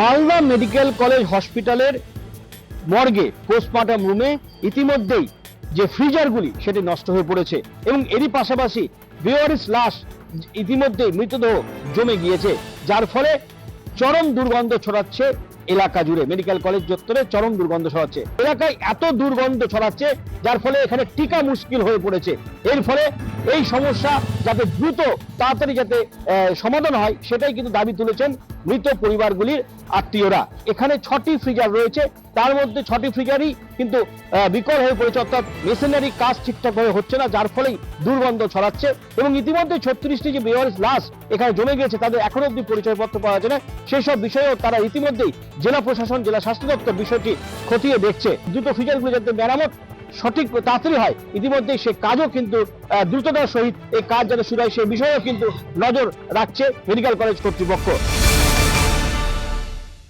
Malda medical college হসপিটালের মর্গে post-mortem রুমে ইতিমধ্যেই যে ফ্রিজারগুলি, সেটি নষ্ট হয়ে পড়েছে এবং এরই পাশাপাশি বেওয়ারিস লাশ ইতিমধ্যেই মৃতদেহ জমে গিয়েছে, যার ফলে চরম দুর্গন্ধ ছড়াচ্ছে এলাকা জুড়ে মেডিকেল কলেজ চত্বরে চরম দুর্গন্ধ ছড়াচ্ছে। এলাকায় এত দুর্গন্ধ ছড়াচ্ছে, যার ফলে এখানে টিকা মুশকিল হয়ে পড়েছে। এর ফলে এই সমস্যা যাতে দ্রুত তাড়াতাড়ি যাতে সমাধান হয়, সেটাই কিন্তু দাবি তুলেছেন মৃত পরিবারগুলির আত্মীয়রা। এখানে ছটি ফ্রিজার রয়েছে, তার মধ্যে ছটি ফ্রিজারই কিন্তু বিকল হয়ে পড়েছে, অর্থাৎ মেশিনারি কাজ ঠিকঠাকভাবে হচ্ছে না, যার ফলেই দুর্গন্ধ ছড়াচ্ছে এবং ইতিমধ্যে ছত্রিশটি যে বেওয়ারিস লাশ এখানে জমে গিয়েছে, তাদের এখনও অব্দি পরিচয়পত্র পাওয়া যায় না। সেই সব বিষয়েও তারা ইতিমধ্যেই জেলা প্রশাসন, জেলা স্বাস্থ্য দপ্তর বিষয়টি খতিয়ে দেখছে। দ্রুত ফিচারগুলো যাতে মেরামত সঠিক তাড়াতাড়ি হয় ইতিমধ্যে সে কাজও কিন্তু দ্রুততার সহিত এই কাজ যাতে শুরু হয়, সে বিষয়েও কিন্তু নজর রাখছে মেডিকেল কলেজ কর্তৃপক্ষ।